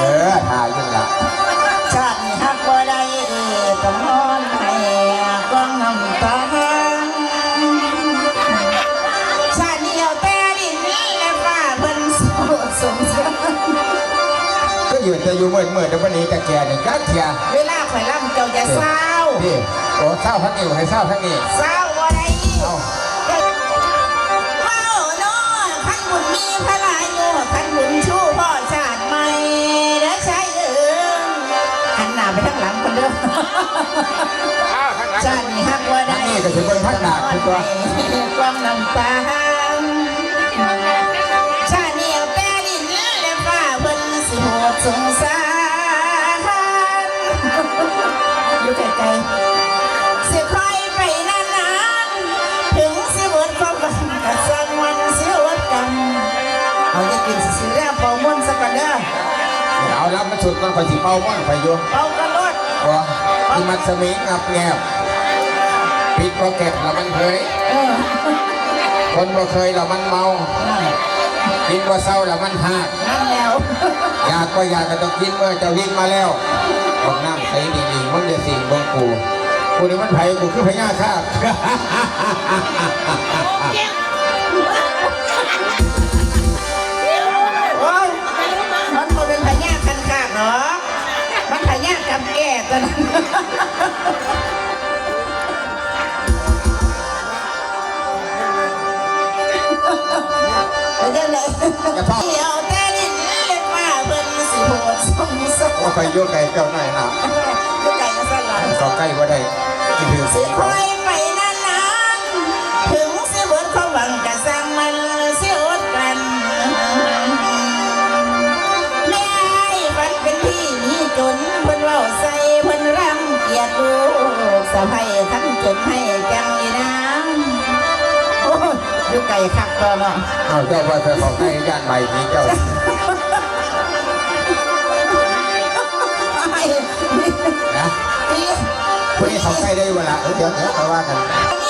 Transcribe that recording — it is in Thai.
เออทาอยู่ละชาตินี้ฮักบ่ได้ต้องนอนให้กว้างน้ำตาชาตินี้เอาแต่ดินและฟ้าเพิ่นโสดสงสารก็ยืนจะอยู่เมื่อเมื่อเดี๋ยววันนี้จะแก่เนี่ยกักเทียเวลาข่อยล่ำเจ้าจะเศร้าพี่โอ้เศร้าทั้งนี้ให้เศร้าทั้งนี้เศร้าบ่ได้เอา ตัวความน้ำตาชาตินี้เอาแต่ดินและฟ้าเพิ่นสิโหดสงสารอยู่ไกลๆสิคอยไปนานๆถึงสิเบิดความหวังกับสักวันสิอดกันเอาจะกินสิแล้วเป่าม่วนสักกันเด้อเอารับมาสุดก่อนคอยสิเป่าม่อนไปอยู่เป่ากันรถว่าที่มัดสมิงงับแงบ ปิดโปรเก็ตแล้วมันเคย เออคนบ่เคยแล้วมันเมา กินบ่เศร้าแล้วมันหากนั่นแล้วอยากก็อยากก็ต้องกินเมื่อจะวิ่งมาแล้วบอกน้ำใสดีๆมันจะสิ่งเบงกูกูนี่มันไผกูคือพญาคาบ โอ้ยมันบ่เป็นพญาคันคากเนาะมันพญากับแก่ตัวนั้น เดี๋ยวแต่ดินเล็กมาเพิ่นสิโหดสงสารว่าไปโยกไก่เจ้าหน่อยนะอยู่ไกลกันซะหลายสองใกล้ว่าได้กินถือสิสีคเขาอยไปนานๆถึงสิเบิดความหวังกะสร้างมันสิอดกันแม่ฝันเป็นที่มีจนเพิ่นเว้าใส่เพิ่นรังเกียจลูกสะใภ้ทั้งจนให้จังอีนางโอ้ ยอยู่ไกลคักตัวเนาะเอาเจ้าว่าเธอของใกล้ย่านใหม่นี้เจ้าไอ้นะนี่พวกนี้เขาใกล้ได้เวลาเออเดี๋ยวเดี๋ยวเขาว่ากันนี่